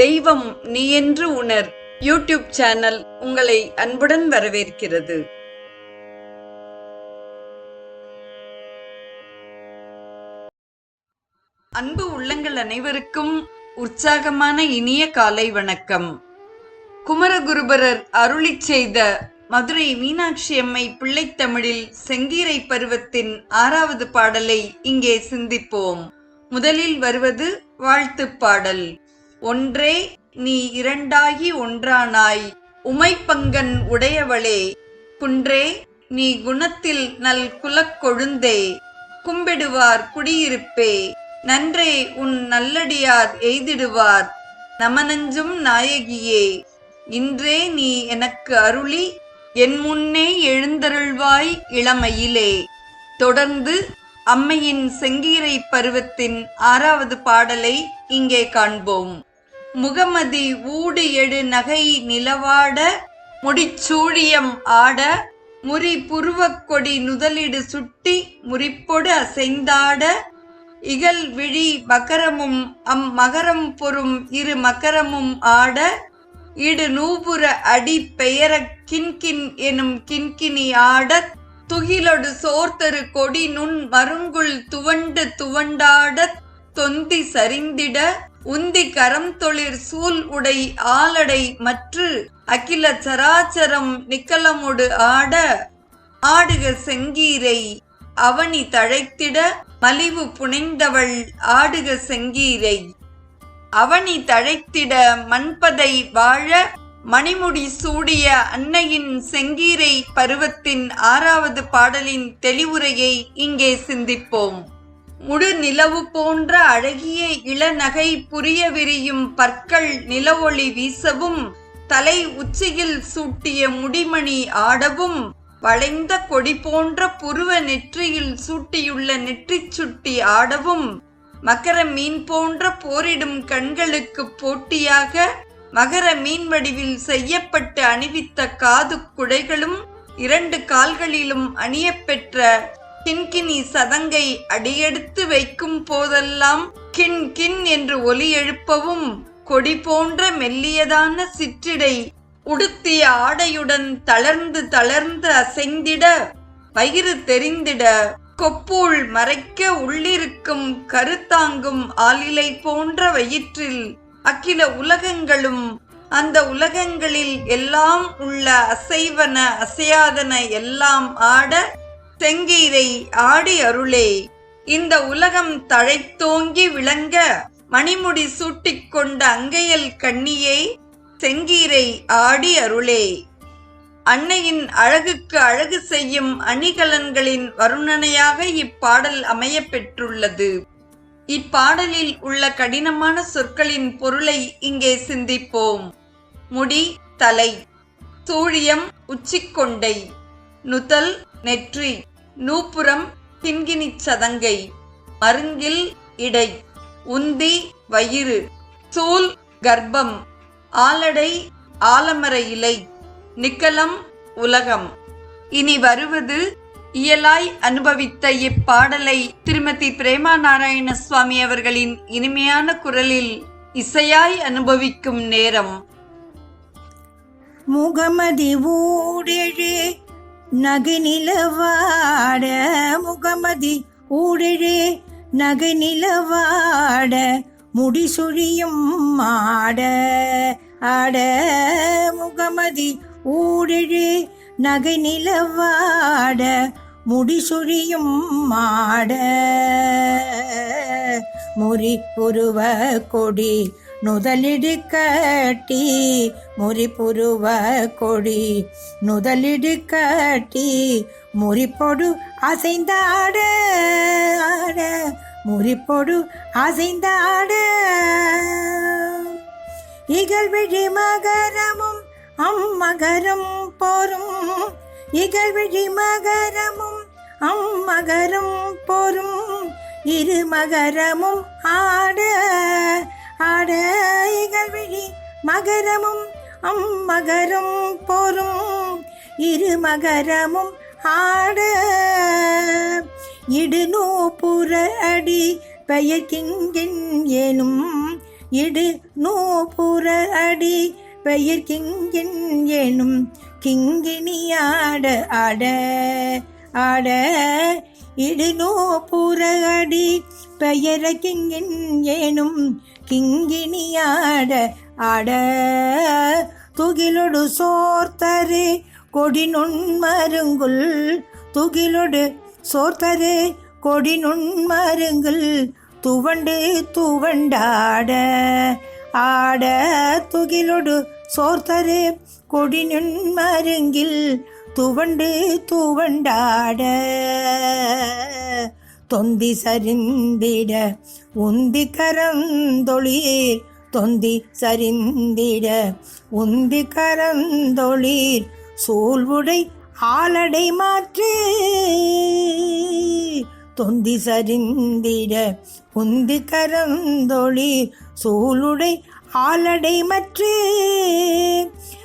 தெய்வம் நீ என்று உணர். யூடியூப் சேனல் உங்களை அன்புடன் வரவேற்கிறது. அன்பு உள்ளங்கள் அனைவருக்கும் உற்சாகமான இனிய காலை வணக்கம். குமரகுருபரர் அருளிச் செய்த மதுரை மீனாட்சி அம்மை பிள்ளைத்தமிழில் செங்கீரை பருவத்தின் ஆறாவது பாடலை இங்கே சிந்திப்போம். முதலில் வருவது வாழ்த்துப் பாடல். ஒன்றே நீ இரண்டாகி ஒன்றானாய். உமைப்பங்கன் உடையவளே குன்றே நீ குணத்தில் நல் குலக்கொழுந்தே கும்பிடுவார் குடியிருப்பே நன்றே உன் நல்லடியார் எய்திடுவார். நமனஞ்சும் நாயகியே இன்றே நீ எனக்கு அருளி என் முன்னே எழுந்தருள்வாய் இளமையிலே. தொடர்ந்து அம்மையின் செங்கீரை பருவத்தின் ஆறாவது பாடலை இங்கே காண்போம். முகமதி ஊடு எடு நகை நிலவாட முடிச்சூழியம் ஆட முறி புருவக்கொடி நுதலிடு சுட்டி முறிப்பொடு அசைந்தாட இகல் விழி மகரமும் அம் மகரம் பொறும் இரு மகரமும் ஆட இடு நூபுர அடி பெயர கின்கின் எனும் கின்கினி ஆடத் துகிலொடு சோர்த்தரு கொடி நுண் மருங்குள் துவண்டு துவண்டாடத் தொந்தி சரிந்திட உந்தி கரம் தொழிற் சூல் உடை ஆலடை மற்று அகில சராச்சரம் நிக்கலமுடு ஆட ஆடுக செங்கீரை அவனி தழைத்திட மலிவு புனைந்தவள் ஆடுக செங்கீரை. அவனி தழைத்திட மண்பதை வாழ மணிமுடி சூடிய அன்னையின் செங்கீரை பருவத்தின் ஆறாவது பாடலின் தெளிவுரையை இங்கே சிந்திப்போம். முழு நிலவு போன்ற அழகிய இளநகை புரிய விரியும் பற்கள் நிலவொளி வீசவும் தலை உச்சியில் சூட்டிய முடிமணி ஆடவும் வளைந்த கொடி போன்ற புருவ நெற்றியில் சூட்டியுள்ள நெற்றிச் சுட்டி ஆடவும் மகர மீன் போன்ற போரிடும் கண்களுக்கு போட்டியாக மகர மீன் வடிவில் செய்யப்பட்டு அணிவித்த காது குடைகளும் இரண்டு கால்களிலும் அணியப்பெற்ற கின்கினி சதங்கை அடியெடுத்து வைக்கும் போதெல்லாம் கின் கின் என்று ஒலி எழுப்பவும் கொடி போன்ற மெல்லியதான சிற்றிடை உடுத்திய ஆடையுடன் தளர்ந்து தளர்ந்து அசைந்திட வயிறு தெரிந்திட கொப்பூள் மறைக்க உள்ளிருக்கும் கருத்தாங்கும் ஆலிலை போன்ற வயிற்றில் அகில உலகங்களும் அந்த உலகங்களில் எல்லாம் உள்ள அசைவன அசையாதன எல்லாம் ஆட செங்கீரை ஆடி அருளே. இந்த உலகம் தழைத்தோங்கி விளங்க மணிமுடி சூட்டிக் கொண்ட அங்கையல் கண்ணியை செங்கீரை ஆடி அருளே. அன்னையின் அழகுக்கு அழகு செய்யும் அணிகலன்களின் வருணனையாக இப்பாடல் அமைய பெற்றுள்ளது இப்பாடலில் உள்ள கடினமான சொற்களின் பொருளை இங்கே சிந்திப்போம். முடி தலை சூழியம் உச்சிக்கொண்டை நுதல் நெற்றி. நூப்புறம் கிண்கிணிச் சதங்கை. மருங்கில் இடை. உந்தி வயிறு. சூல் கர்ப்பம். ஆலடை ஆலமர இலை. நிக்கலம் உலகம். இனி வருவது இயலாய் அனுபவித்த இப்பாடலை திருமதி பிரேமா நாராயண சுவாமி அவர்களின் இனிமையான குரலில் இசையாய் அனுபவிக்கும் நேரம். முகமதி ஊடெழு நகைநிலவாட முகமதி ஊழே நகைநிலவாட முடிசுழியும் ஆட ஆட முகமதி ஊழே நகைநிலவாட முடிசுழியும் ஆட. முறி உருவ கொடி நுதலிடு கட்டி முறி கொடி. நுதலிடு கட்டி முறிப்பொடு அசைந்தாட ஆட. முறிப்பொடு அசைந்தாட. இகழ்விழி மகரமும் அம்மகரும் போரும். இகழ்விழி மகரமும் அம்மகரும் போரும். இரு மகரமும் ஆட. ஆட இகழ்விழி மகரமும் அம்மகரும் போரும். இரு மகரமும் ஆட இடுநூ புற அடி பெயர் கிங்கின் எனும் இடு நூபுர அடி பெயர் கிங்கின் எனும் கிங்கினியாட ஆட ஆட இடு நூபுர அடி பெயர கிங்கின் ஏனும் கிங்கினியாட ஆட துகிலொடு சோர்த்தரு கொடி நுண்மருங்குல் துகிலொடு சோர்த்தரு கொடி நுண்மருங்குல் துவண்டு துவண்டாட ஆட துகிலொடு சோர்த்தரு கொடி நுண்மருங்கில் துவண்டு துவண்டாட. தொந்தி சரிந்திட உந்தி கரந்தொளீர் தொந்தி சரிந்திட உந்தி கரந்தொளீர் சூழ்வுடை ஆலடை மாற்று. தொந்தி சரிந்திட உந்தி கரந்தொளீர் சூளுடை ஆலடை மற்று.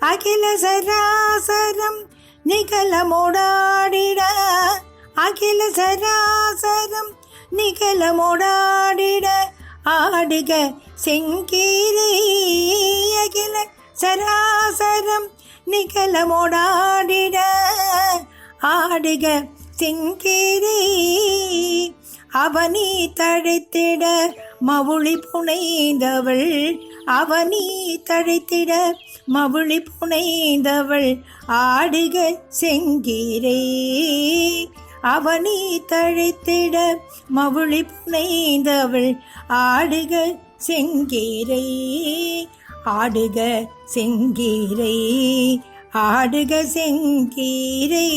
அகில சராசரம் நிகழமோடாடிட அகில சராசரம் நிகழமோடாடிட ஆடுக செங்கீரை. அகில சராசரம் நிகழமோடாடிட ஆடுக செங்கீரை. அவனி தழைத்திட மவுளி புனைந்தவள். அவனி தழைத்திட மவுளி புனைந்தவள். ஆடுக செங்கீரே. அவனி தழைத்திட மவுளி புனைந்தவள். ஆடுக செங்கீரை ஆடுக செங்கீரை ஆடுக செங்கீரை.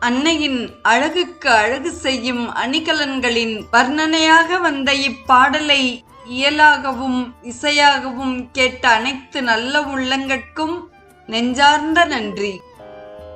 அன்னையின் அழகுக்கு அழகு செய்யும் அணிகலன்களின் வர்ணனையாக வந்த இப்பாடலை இயலாகவும் இசையாகவும் கேட்ட அனைத்து நல்ல உள்ளங்கட்கும் நெஞ்சார்ந்த நன்றி.